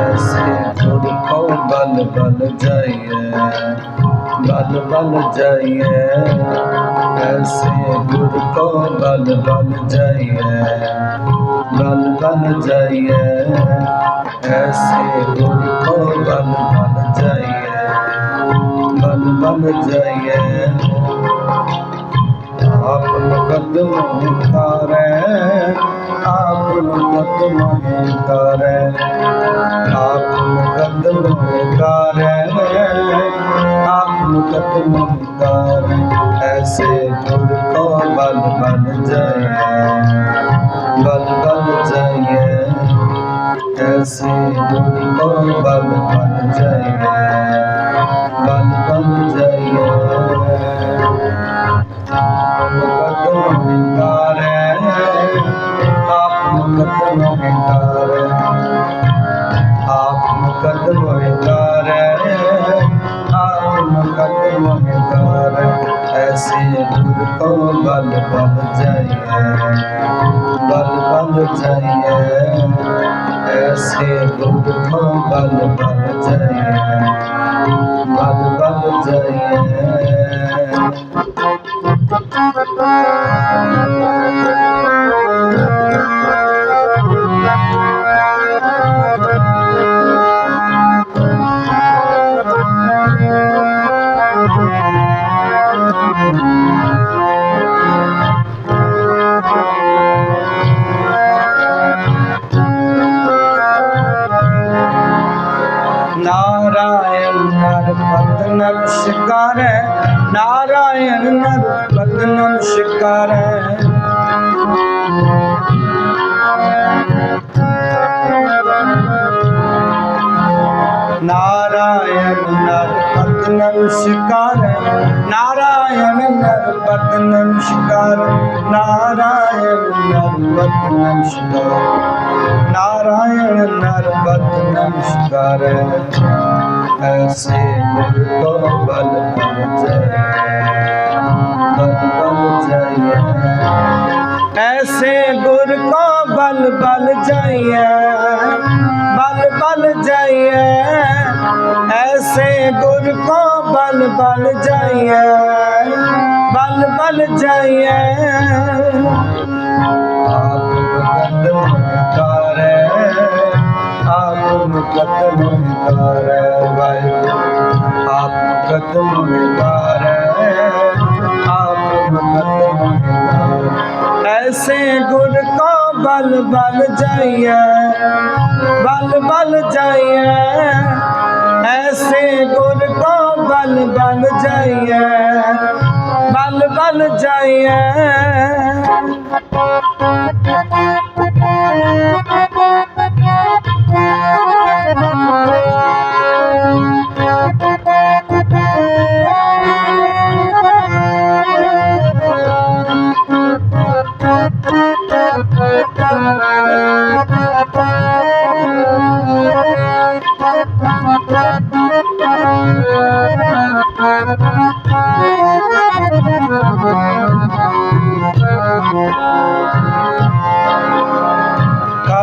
ਐਸੇ ਥੋੜੀ ਕਉ ਬਲ ਬਲ ਜਾਈਏ ਬਲ ਬਲ ਜਾਈਏ ਐਸੇ ਗੁਰ ਕੋ ਬਲ ਬਲ ਜਾਈਏ ਬਲ ਬਲ ਜਾਈਏ ਐਸੇ ਗੁਰ ਕੋ ਬਲ ਬਲ ਜਾਈਏ ਬਲ ਬਲ ਜਾਈਏ ਆਪ ਕਦਮ ਉਤਾਰੈ ਆਪ ਕਦਮ ਉਤਾਰੈ। ਆਪ ਕਦਮ ਉਤਾਰੈ ਆਪ ਕਦਮ ਉਤਾਰੈ। ਐਸੇ ਗੁਰ ਕੋ ਬਲ ਬਨ ਜਾਏ ਬਲ ਬਨ ਜਾਏ ਐਸੇ ਗੁਰ ਕੋ ਬਲ ਬਨ ਜਾਏ मुकदम तारे आप मुकदम तारे ऐसे दूर को बल बल जाइए बल बल जाइए ऐसे दूर को बल बल जाइए बल बल जाइए ਨਾਰਾਇਣ ਨਰ ਬਦਨਮ ਸ਼ਿਕਾਰੈ ਨਾਰਾਇਣ ਨਰ ਬਦਨਮ ਸ਼ਿਕਾਰੈ ਨਾਰਾਇਣ ਨਰ ਬਦਨਮ ਸ਼ਿਕਾਰੈ ਨਾਰਾਇਣ ਨਰ ਬਦਨਮ ਸ਼ਿਕਾਰੈ ਨਾਰਾਇਣ ਨਰ ਬਦਨਮ ਸ਼ਿਕਾਰੈ ऐसे गुरु को बल बल जय बल बल जय ऐसे गुर को बल बल जय बल बल जय ऐसे गुर को बल बल जय बल बल जय आप मुकदम तारे आप मुकदम तारे भाई ਜਗਤ ਮੈਂ ਤਾਰੈ ਆਪ ਮਤ ਮੈਂ ਐਸੇ ਗੁਰ ਕੋ ਬਲ ਬਲ ਜਾਈਐ ਬਲ ਬਲ ਜਾਈਐ ਐਸੇ ਗੁਰ ਕੋ ਬਲ ਬਲ ਜਾਈਐ ਬਲ ਬਲ ਜਾਈਐ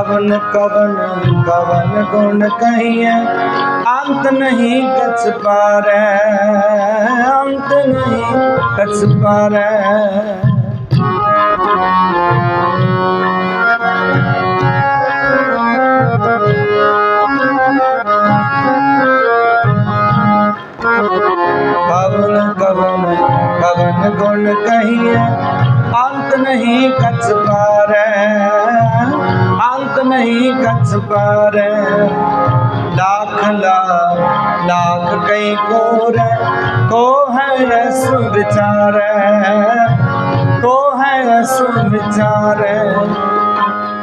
کون کون کون گن کہیں انت نہیں کچھ پار انت نہیں کچھ پار کون کون کون گن کہیں انت نہیں کچھ پار अंत नहीं कछ पारे लाख लाख लाख कई कोर को है सुविचार को है सुविचार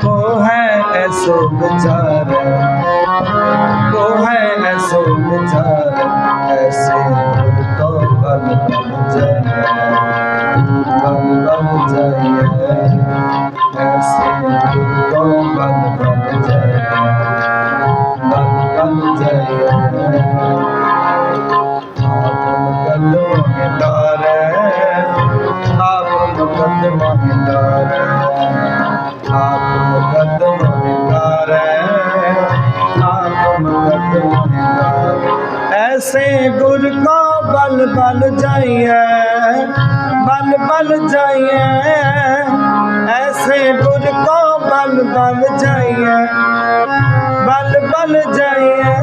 को है ऐसो विचार को है ऐसो विचार ऐसे तो बल बल जय बल बल जय ऐसे ਬਲ ਜਾਈਐ ਬਲ ਬਲ ਜਾਈਐ। ਐਸੇ ਗੁਰ ਕੋ ਬਲ ਬਲ ਜਾਈਐ ਬਲ ਬਲ ਜਾਈਐ।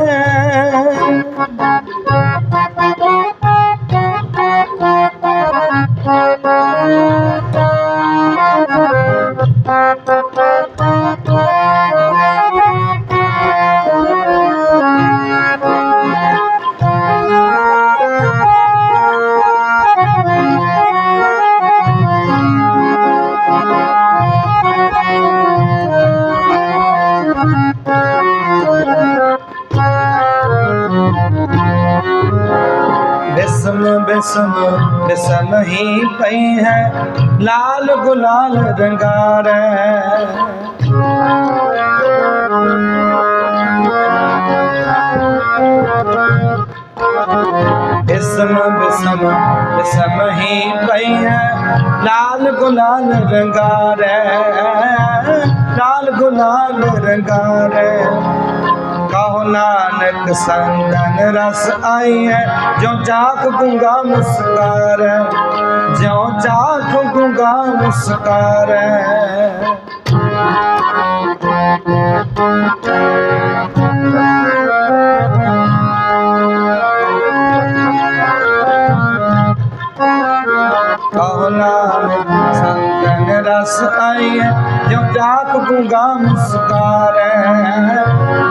بسم بسم بسم ہی پئی ہے، لال گلال رنگار بسم بسم بسم ہی پئی ہے، لال گلال رنگار لال گلال رنگار ਕਹੋ ਨਾਨਕ ਸੰਗਨ ਰਸ ਆਈ ਹੈ ਜੋ ਚਾਖ ਗੁੰਗਾ ਮੁਸਕਾਰ ਜੋ ਚਾਖ ਗੁੰਗਾ ਮੁਸਕਾਰ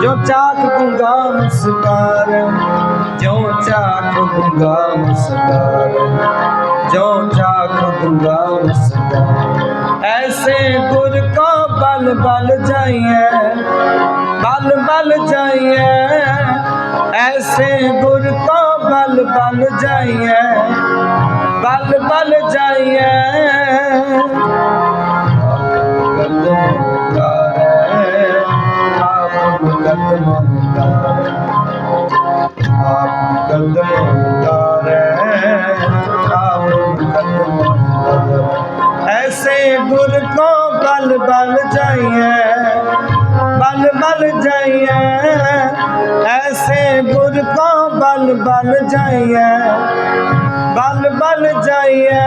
ਜੋ ਚਾਖ ਗੁੰਗਾ ਮੁਸਕਾਰ, ਜੋ ਚਾਖ ਗੁੰਗਾ ਮੁਸਕਾਰ, ਜੋ ਚਾਖ ਗੁੰਗਾ ਮੁਸਕਾਰ। ਐਸੇ ਗੁਰ ਕੋ ਬਲ ਬਲ ਜਾਈਏ ਬਲ ਬਲ ਜਾਈਏ ਐਸੇ ਗੁਰ ਕੋ ਬਲ ਬਲ ਜਾਈਏ ਬਲ ਬਲ ਜਾਈਏ ਬਲ ਬਲ ਜਾਈਏ ਬਲ ਬਲ ਜਾਈਏ ਐਸੇ ਗੁਰ ਕੋ ਬਲ ਬਲ ਜਾਈਏ ਬਲ ਬਲ ਜਾਈਏ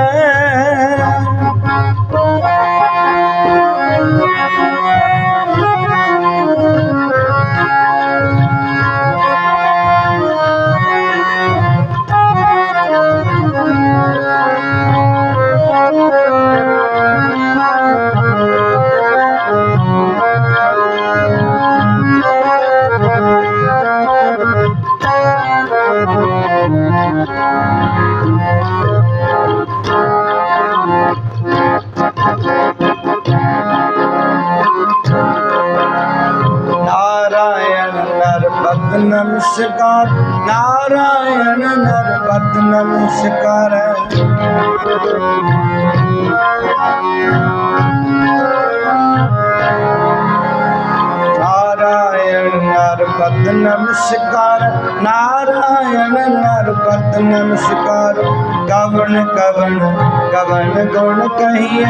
ਨਮਸਕਾਰ। ਨਾਰਾਇਣ ਨਰਵਤ ਨਮਸਕਾਰ। ਨਾਰਾਇਣ ਨਰਵਤ ਨਮਸਕਾਰ। ਨਾਰਾਇਣ ਨਰਵਤ ਨਮਸਕਾਰ। ਕਵਨ ਕਵਨ ਕਵਨ ਗੁਣ ਕਹੀਏ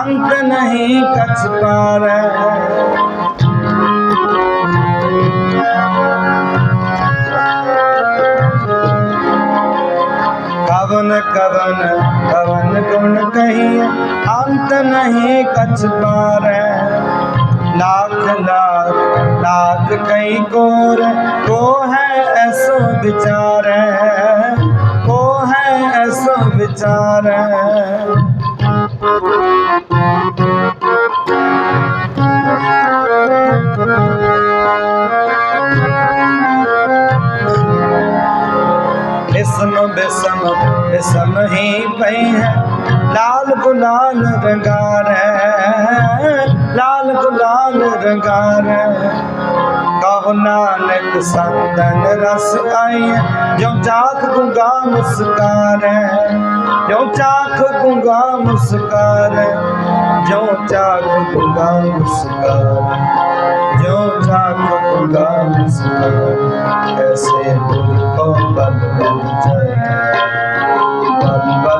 ਅੰਤ ਨਹੀਂ ਕਛ ਪਾਰ। कवन कवन कवन गुण कहिए अंत नहीं कछ पार लाख लाख लाख कई कोर को है ऐसो विचार को है ऐसो विचार ਰਸਮ ਹੀ ਪਈ ਹੈ। ਲਾਲ ਗੁਲਾਲ ਰੰਗਾਰ ਹੈ ਲਾਲ ਗੁਲਾਲ ਰੰਗਾਰ ਹੈ ਕਹੋ ਨਾਨਕ ਸੰਤਨ ਰਸ ਆਏ ਜੋ ਚਾਖ ਗੁੰਗਾ ਮੁਸਕਾਰ ਹੈ। ਜੋ ਚਾਖ ਗੁੰਗਾ ਮੁਸਕਾਰ ਹੈ ਜੋ ਚਾਖ ਗੁੰਗਾ ਮੁਸਕਾਰ ਜੋ ਚਾਖ ਗੁੰਗਾ ਮੁਸਕਾਰ ਐਸੇ ਦੁੱਖ ਕੋ ਬੰਦ ਹੋ ਜਾਏ।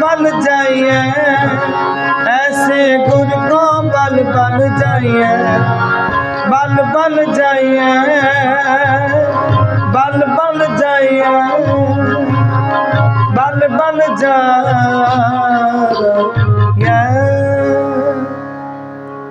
बल बन जाइए ऐसे गुर को बल बन जाइए बल बन जाइए बल बन जाइए बल बन जा